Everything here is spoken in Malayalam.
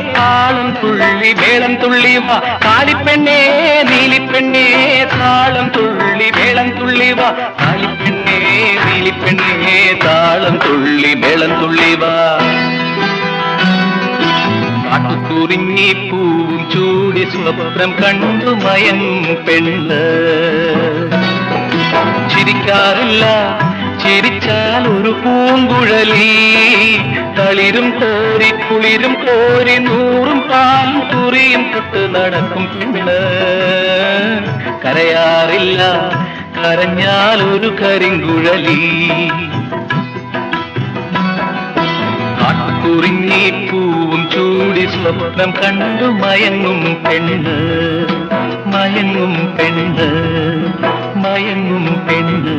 താളം തുള്ളി വേളം തുള്ളി വാ. കാലിപ്പെണ്ണേ നീലിപ്പെണ്ണേ താളം തുള്ളി വേളം തുള്ളി വാ. കാലിപ്പെണ്ണേ നീലിപ്പെണ്ണേ താളം തുള്ളി വേളം തുള്ളി വാ. കാട്ടുകുറിഞ്ഞി പൂവും ചൂടി സ്വപ്നം കണ്ടു മയൻ പെണ്ണ്. ചിരിക്കാറില്ല ചിരിച്ചാൽ ഒരു പൂങ്കുഴലി. തളിരും കോരി കുളിരും കോരി നൂറും പാലും കുറിയും തൊട്ട് നടക്കും പെണ്ണ് കരയാറില്ല കരഞ്ഞാൽ ഒരു കരിങ്കുഴലി. കുറിഞ്ഞി പൂവും ചൂടി സ്വപ്നം കണ്ടു മയങ്ങും പെണ്ണ്. മയങ്ങും പെണ്ണ് മയങ്ങും പെണ്ണ്.